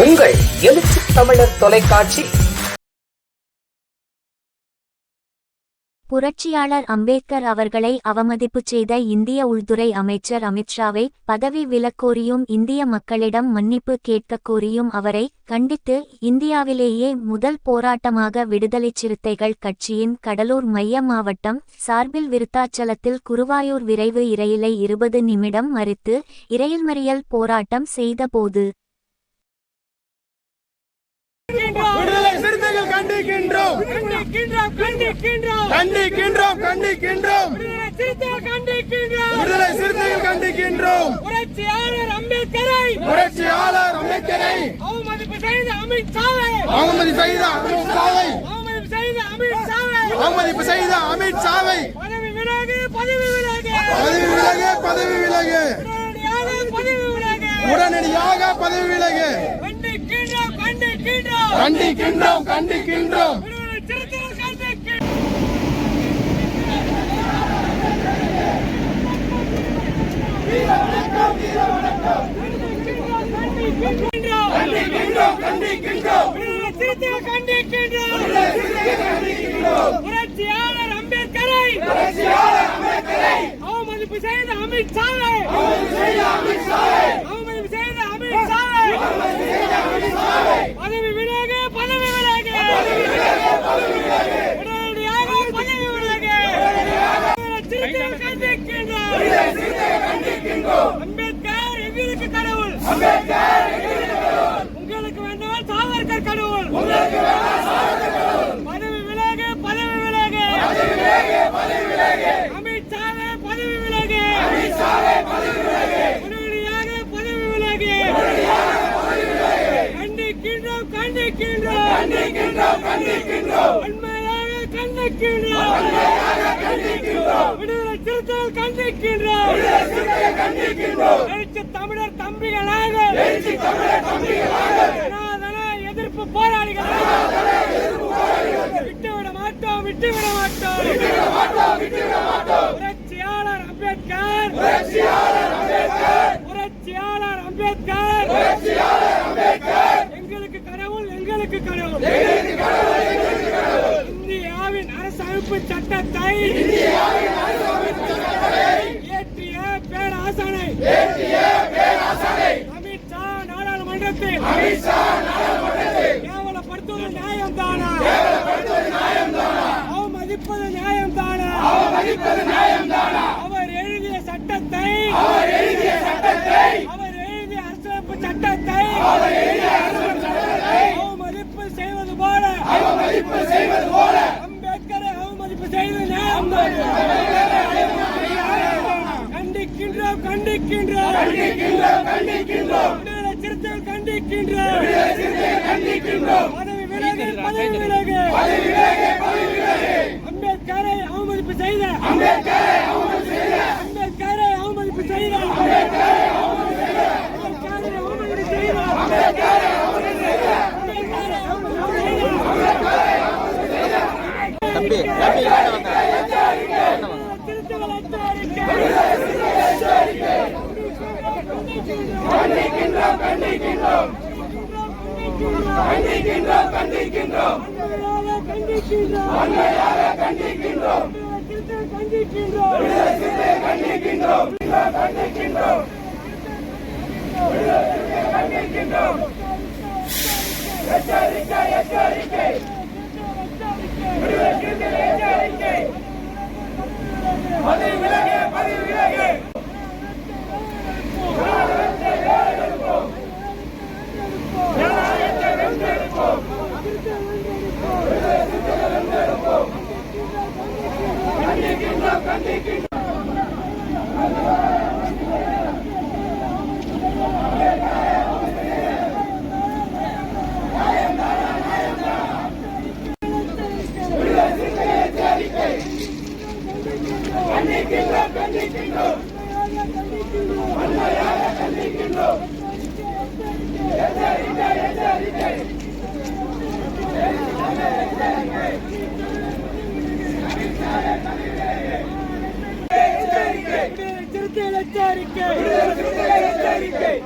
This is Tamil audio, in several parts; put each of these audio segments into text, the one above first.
உங்கள் எழுச்சி தமிழர் தொலைக்காட்சி. புரட்சியாளர் அம்பேத்கர் அவர்களை அவமதிப்பு செய்த இந்திய உள்துறை அமைச்சர் அமித்ஷாவை பதவி விலக்கோரியும் இந்திய மக்களிடம் மன்னிப்பு கேட்கக் கோரியும் அவரை கண்டித்து இந்தியாவிலேயே முதல் போராட்டமாக விடுதலைச் சிறுத்தைகள் கட்சியின் கடலூர் மைய மாவட்டம் சார்பில் விருத்தாச்சலத்தில் குருவாயூர் விரைவு இரயிலை இருபது நிமிடம் மறித்து இரயில் மறியல் போராட்டம் செய்தபோது கண்டிக்கின்றோம். கண்டிக்கின்றோம். கண்டிக்கின்றோம் விடுதலை சிறுத்தைகள் கண்டிக்கின்றோம். புரட்சியாளர் அம்பேத்கரை. புரட்சியாளர் அம்பேத்கரை. அவமதிப்பு செய்த அமித்ஷாவை அவமதி செய்த அமித் ஷாவை. அவமதிப்பு செய்த அமித்ஷாவை அவமதிப்பு செய்த அமித் ஷாவை. பதவி விலகு பதவி விலகு. பதவி விலகு பதவி விலகு. உடனடியாக பதவி விலகு. உடனடியாக பதவி விலகு. கண்டிக்கின்றோம் கண்டிக்கின்றோம். புரட்சியாளர் அம்பேத்கரை. அவமதிப்பு செய்த அமித்ஷாவை கண்டிக்கின்றோம் அம்பேத்கர் எங்களுக்கு கடவுள் உங்களுக்கு வேண்டுமால் சாவர்கர் கடவுள் பதவி விலகு பதவி விலகு பதவி பதவி விலகு அமித் பதவி விலகு அமித் ஷாவே பதவி விலகு கண்டிக்கின்றோம் கண்டிக்கின்றோம். கண்டிக்கின்றோம் விடுதலை சிறுத்தைகள் கண்டிக்கின்றோம். எழுச்சி தமிழர் தம்பிகளாக சனாதன எதிர்ப்பு போராளிகளாக விட்டுவிட மாட்டோம் விட்டுவிட மாட்டோம் புரட்சியாளர் அம்பேத்கர் புரட்சியாளர் அம்பேத்கர் எங்களுக்கு கடவுள் எங்களுக்கு கடவுள் இந்தியாவின் அரசமைப்பு சட்டத்தை இயற்றிய பேராசனை அமித்ஷா நாடாளுமன்றத்தில். கேவலப்படுத்துவது நியாயம்தானா? அவமதிப்பது நியாயம்தானா? அவர் எழுதிய சட்டத்தை. அவர் எழுதிய சட்டத்தை. அவர் எழுதிய அரசமைப்பு சட்டத்தை அவமதிப்பு செய்வது போல அம்பேத்கரை அவமதிப்பு செய்வது நியாயம் கண்டிக்கின்றோம் கண்டிக்கின்றோம் விடுதலை சிறுத்தைகள் கண்டிக்கின்றோம் பதவி விலகு. பதவி விலகு. அம்பேத்கரை அவமதிப்பு செய்த. அம்பேத்கரை அவமதிப்பு செய்த அம்பேத்கரை அவமதிப்பு செய்த அம்பேத்கரை அவமதிப்பு செய்த தம்பி தம்பி வாங்க திருத்தல் எச்சரிக்கை கண்டிக்கின்றோம் கண்டிக்கின்றோம் கண்டிக்கின்றோம். கண்டிக்கின்றோம் கண்டிக்கின்றோம் கண்டிக்கின்றோம் கண்டிக்கின்றோம் கண்டிக்கின்றோம் கண்டிக்கின்றோம் எச்சரிக்கை எச்சரிக்கை எச்சரிக்கை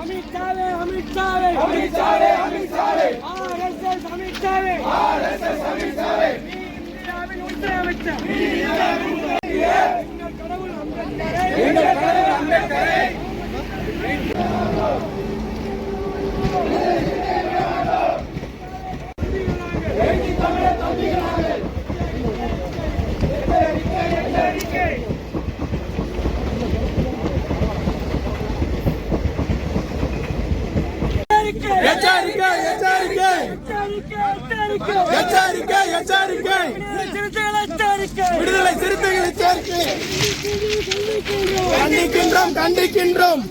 அமித்ஷாவே அமித்ஷாவே அமித்ஷாவே. அமித்ஷாவே. RSS அமித்ஷாவே RSS அமித்ஷாவே. இந்தியாவின் உள்துறை அமைச்சர் எங்கள் கடவுள் அம்பேத்கரை எங்கள் கடவுள் அம்பேத்கரை எச்சரிக்கை எச்சரிக்கை எச்சரிக்கை எச்சரிக்கை விடுதலை சிறுத்தைகள் எச்சரிக்கை கண்டிக்கின்றோம் கண்டிக்கின்றோம்.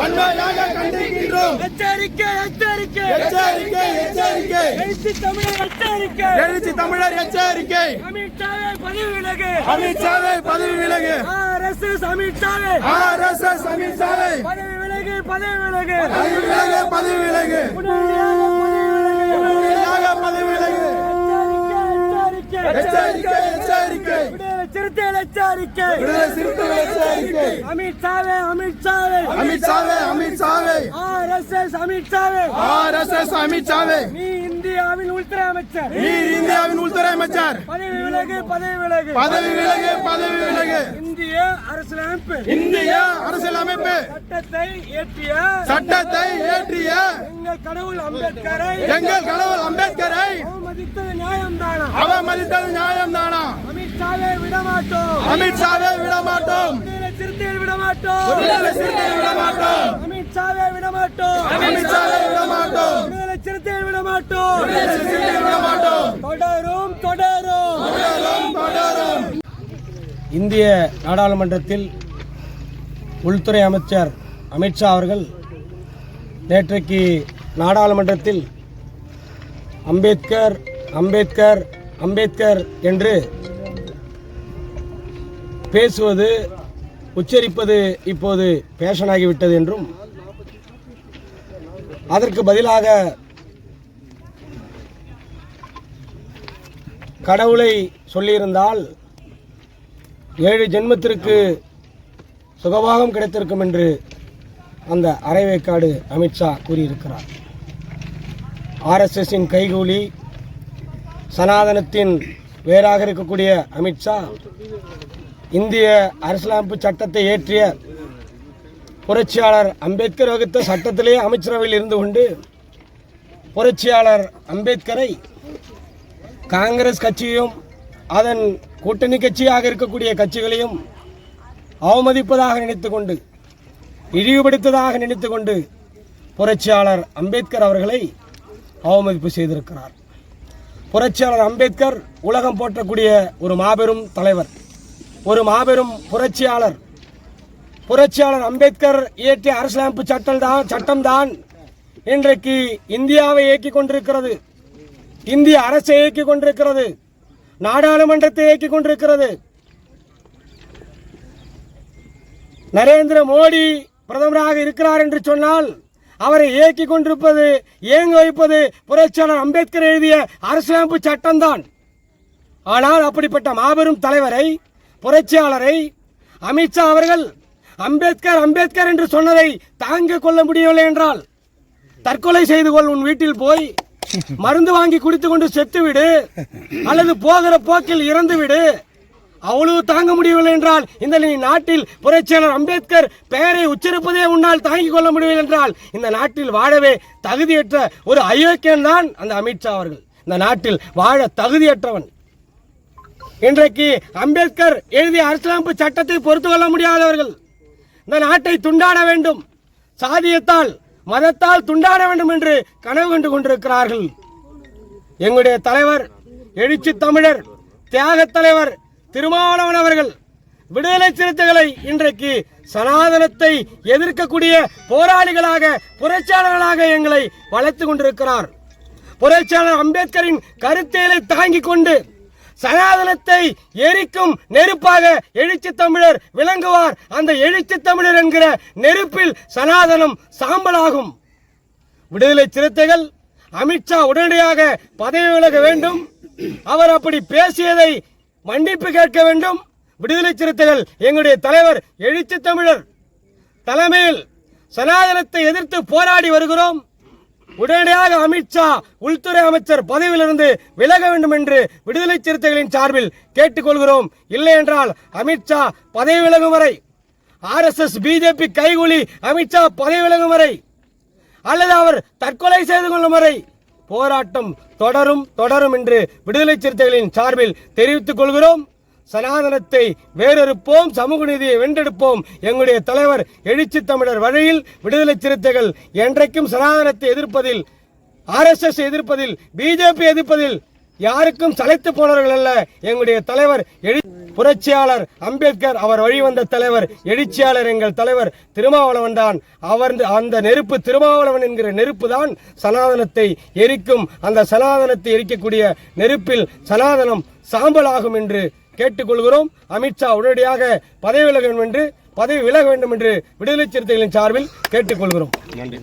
வன்மையாக கண்டிக்கின்றோம். எச்சரிக்கை எச்சரிக்கை. எச்சரிக்கை எச்சரிக்கை. எழுச்சி தமிழர் எச்சரிக்கை. எழுச்சி தமிழர் எச்சரிக்கை. அமித்ஷாவே பதவி விலகு. அமித்ஷாவே பதவி விலகு. ஆர்எஸ்எஸ் அமித்ஷாவே ஆர்எஸ்எஸ் அமித்ஷாவே பதவி விலகு பதவி விலகு. பதவி விலகு பதவி விலகு. உடனடியாக பதவி விலகு. உடனடியாக பதவி விலகு. எச்சரிக்கை எச்சரிக்கை. எச்சரிக்கை. விடுதலை சிறுத்தைகள் எச்சரிக்கை. விடுதலை சிறுத்தைகள் எச்சரிக்கை அமித்ஷாவே அமித்ஷாவே அமித்ஷாவே அமித்ஷாவே ஆர்எஸ்எஸ் அமித்ஷாவே ஆர்எஸ்எஸ் அமித்ஷாவே நீ இந்தியாவின் உள்துறை அமைச்சர். இந்தியாவின் உள்துறை அமைச்சர். பதவி விலகு பதவி விலகு. பதவி விலகு பதவி விலகு. இந்திய அரசியலமைப்பு. இந்திய அரசியலமைப்பு. சட்டத்தை இயற்றிய சட்டத்தை இயற்றிய எங்கள் கடவுள் அம்பேத்கரை. எங்கள் கடவுள் அம்பேத்கரை. நியாயம்தானா நியாயம்தானா அமித்ஷாவே விடமாட்டோம். அமித்ஷாவே விடமாட்டோம். அமித்ஷாவே விடமாட்டோம். அமித்ஷாவே தொடரும் தொடரும். தொடரும் தொடரும். இந்திய நாடாளுமன்றத்தில் உள்துறை அமைச்சர் அமித்ஷா அவர்கள் நேற்றைக்கு நாடாளுமன்றத்தில் அம்பேத்கர் அம்பேத்கர் அம்பேத்கர் என்று பேசுவது உச்சரிப்பது இப்போது பேஷனாகிவிட்டது என்றும் அதற்கு பதிலாக கடவுளை சொல்லியிருந்தால் ஏழு ஜென்மத்திற்கு சுகபாகம் கிடைத்திருக்கும் என்று அந்த அரைவேக்காடு அமித்ஷா கூறியிருக்கிறார். ஆர்எஸ்எஸின் கைகூலி சனாதனத்தின் வேறாக இருக்கக்கூடிய அமித்ஷா இந்திய அரசியலமைப்பு சட்டத்தை ஏற்றிய புரட்சியாளர் அம்பேத்கர் வகுத்த சட்டத்திலேயே அமைச்சரவையில் இருந்து கொண்டு புரட்சியாளர் அம்பேத்கரை காங்கிரஸ் கட்சியும் அதன் கூட்டணி கட்சியாக இருக்கக்கூடிய கட்சிகளையும் அவமதிப்பதாக நினைத்துக்கொண்டு இழிவுபடுத்ததாக நினைத்துக்கொண்டு புரட்சியாளர் அம்பேத்கர் அவர்களை அவமதிப்பு செய்திருக்கிறார். புரட்சியாளர் அம்பேத்கர் உலகம் போற்றக்கூடிய ஒரு மாபெரும் தலைவர். ஒரு மாபெரும் புரட்சியாளர். புரட்சியாளர் அம்பேத்கர் இயற்றிய அரசியலமைப்பு சட்டம் தான் சட்டம்தான் இன்றைக்கு இந்தியாவை இயக்கிக் கொண்டிருக்கிறது. இந்திய அரசை இயக்கிக் கொண்டிருக்கிறது. நாடாளுமன்றத்தை இயக்கிக் கொண்டிருக்கிறது. நரேந்திர மோடி பிரதமராக இருக்கிறார் என்று சொன்னால் அவரை இயக்கி கொண்டிருப்பது இயங்க வைப்பது புரட்சியாளர் அம்பேத்கர் எழுதிய அரசியலமைப்பு சட்டம்தான். ஆனால் அப்படிப்பட்ட மாபெரும் தலைவரை புரட்சியாளரை அமித்ஷா அவர்கள் அம்பேத்கர் அம்பேத்கர் என்று சொன்னதை தாங்க கொள்ள முடியவில்லை என்றால் தற்கொலை செய்து கொள் உன் வீட்டில் போய் மருந்து வாங்கி குடித்து கொண்டு அல்லது போகிற போக்கில் இறந்துவிடு அவ்வளவு தாங்க முடியவில்லை என்றால் இந்த நீ நாட்டில் புரட்சியாளர் அம்பேத்கர் பெயரை உச்சரிப்பதே உன்னால் தாங்கிக் கொள்ள முடியவில்லை என்றால் இந்த நாட்டில் வாழவே தகுதியற்ற ஒரு அயோக்கியன் தான் அந்த அமித்ஷா அவர்கள். இந்த நாட்டில் வாழ தகுதியற்றவன். இன்றைக்கு அம்பேத்கர் எழுதிய அரசியலமைப்பு சட்டத்தை பொறுத்து கொள்ள முடியாதவர்கள். இந்த நாட்டை துண்டாட வேண்டும். சாதியத்தால் மதத்தால் துண்டாட வேண்டும் என்று கனவு கண்டு கொண்டிருக்கிறார்கள். எங்களுடைய தலைவர் எழுச்சி தமிழர் தியாகத் தலைவர் திருமாவளவன் அவர்கள் விடுதலை சிறுத்தைகளை இன்றைக்கு சனாதனத்தை எதிர்க்கக்கூடிய போராளிகளாக புரட்சியாளர்களாக எங்களை வளர்த்து கொண்டிருக்கிறார். புரட்சியாளர் அம்பேத்கரின் கருத்தியலை தாங்கிக் கொண்டு சனாதனத்தை எரிக்கும் நெருப்பாக எழுச்சி தமிழர் விளங்குவார். அந்த எழுச்சி தமிழர் என்கிற நெருப்பில் சனாதனம் சாம்பலாகும். விடுதலை சிறுத்தைகள் அமித்ஷா உடனடியாக பதவி விலக வேண்டும். அவர் அப்படி பேசியதை மன்னிப்பு கேட்க வேண்டும். விடுதலை சிறுத்தைகள் எங்களுடைய தலைவர் எழுச்சி தமிழர் தலைமையில் சனாதனத்தை எதிர்த்து போராடி வருகிறோம். உடனடியாக அமித்ஷா உள்துறை அமைச்சர் பதவியிலிருந்து விலக வேண்டும் என்று விடுதலை சிறுத்தைகளின் சார்பில் கேட்டுக்கொள்கிறோம். இல்லை என்றால் அமித்ஷா பதவி விலகும் வரை ஆர்எஸ்எஸ் பிஜேபி கைகூலி அமித்ஷா பதவி விலகும் வரை அல்லது அவர் தற்கொலை செய்து கொள்ளும் வரை போராட்டம் தொடரும் தொடரும் என்று விடுதலை சிறுத்தைகளின் சார்பில் தெரிவித்துக் கொள்கிறோம். சனாதனத்தை வேறறுப்போம் சமூக நீதியை வென்றெடுப்போம். எங்களுடைய தலைவர் எழுச்சி தமிழர் வழியில் விடுதலை சிறுத்தைகள் என்றைக்கும் சனாதனத்தை எதிர்ப்பதில் ஆர்எஸ்எஸ் எதிர்ப்பதில் பிஜேபி எதிர்ப்பதில் யாருக்கும் சளைத்து போனவர்கள் அல்ல. எங்களுடைய தலைவர் எழு புரட்சியாளர் அம்பேத்கர் அவர் வழிவந்த தலைவர் எழுச்சியாளர் எங்கள் தலைவர் திருமாவளவன் தான். அவர் அந்த நெருப்பு திருமாவளவன் என்கிற நெருப்பு தான் சனாதனத்தை எரிக்கும். அந்த சனாதனத்தை எரிக்கக்கூடிய நெருப்பில் சனாதனம் சாம்பலாகும் என்று கேட்டுக்கொள்கிறோம். அமித்ஷா உடனடியாக பதவி விலக வேண்டும் என்று பதவி விலக வேண்டும் என்று விடுதலை சிறுத்தைகளின் சார்பில் கேட்டுக்கொள்கிறோம். நன்றி.